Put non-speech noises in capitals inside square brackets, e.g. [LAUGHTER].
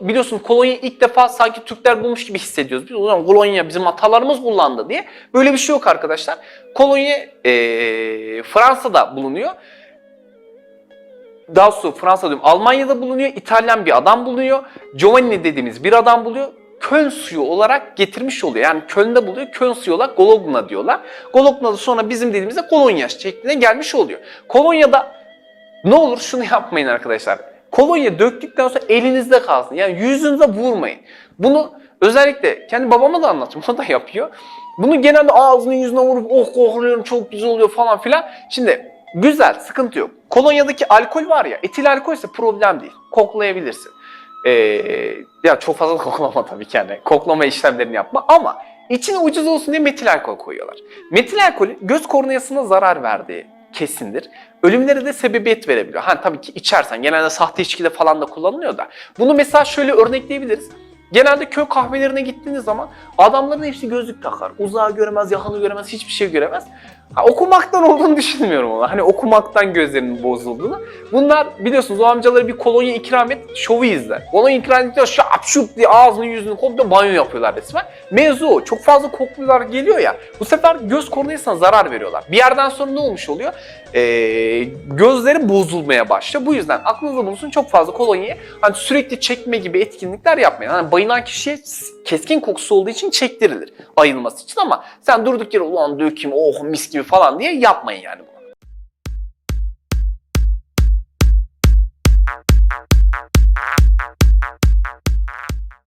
biliyorsun kolonya ilk defa sanki Türkler bulmuş gibi hissediyoruz. Biz o zaman kolonya bizim atalarımız kullandı diye. Böyle bir şey yok arkadaşlar. Kolonya eee, Fransa'da bulunuyor. Daha sonra Fransa diyorum Almanya'da bulunuyor. İtalyan bir adam bulunuyor. Giovanni dediğimiz bir adam buluyor. Köln suyu olarak getirmiş oluyor. Yani Köln'de buluyor. Köln suyu olarak Gologna diyorlar. Gologna da sonra bizim dediğimizde kolonya şeklinde gelmiş oluyor. Kolonya'da ne olur şunu yapmayın arkadaşlar. Kolonya döktükten sonra elinizde kalsın. Yani yüzünüze vurmayın. Bunu özellikle kendi babama da anlattım. [LAUGHS] O da yapıyor. Bunu genelde ağzının yüzüne vurup oh kokluyorum çok güzel oluyor falan filan. Şimdi güzel sıkıntı yok. Kolonyadaki alkol var ya etil alkol ise problem değil. Koklayabilirsin. Ee, ya çok fazla [LAUGHS] koklama tabii ki yani. Koklama işlemlerini yapma ama içine ucuz olsun diye metil alkol koyuyorlar. Metil alkolü göz korneasına zarar verdiği kesindir. Ölümlere de sebebiyet verebiliyor. Hani tabii ki içersen genelde sahte içkide falan da kullanılıyor da. Bunu mesela şöyle örnekleyebiliriz. Genelde köy kahvelerine gittiğiniz zaman adamların hepsi gözlük takar. Uzağı göremez, yakını göremez, hiçbir şey göremez. Ha, okumaktan olduğunu düşünmüyorum ona. Hani okumaktan gözlerinin bozulduğunu. Bunlar biliyorsunuz o amcaları bir kolonya ikram et, şovu izler. Kolonya ikram ediyor şap şup diye ağzını yüzünü komple banyo yapıyorlar resmen. Mevzu o. Çok fazla koklular geliyor ya. Bu sefer göz korneasına zarar veriyorlar. Bir yerden sonra ne olmuş oluyor? Ee, gözleri bozulmaya başlıyor. Bu yüzden aklınızda bulunsun çok fazla kolonyayı hani sürekli çekme gibi etkinlikler yapmayın. Hani bayılan kişiye keskin kokusu olduğu için çektirilir ayılması için ama sen durduk yere ulan döküm oh mis gibi falan diye yapmayın yani bunu.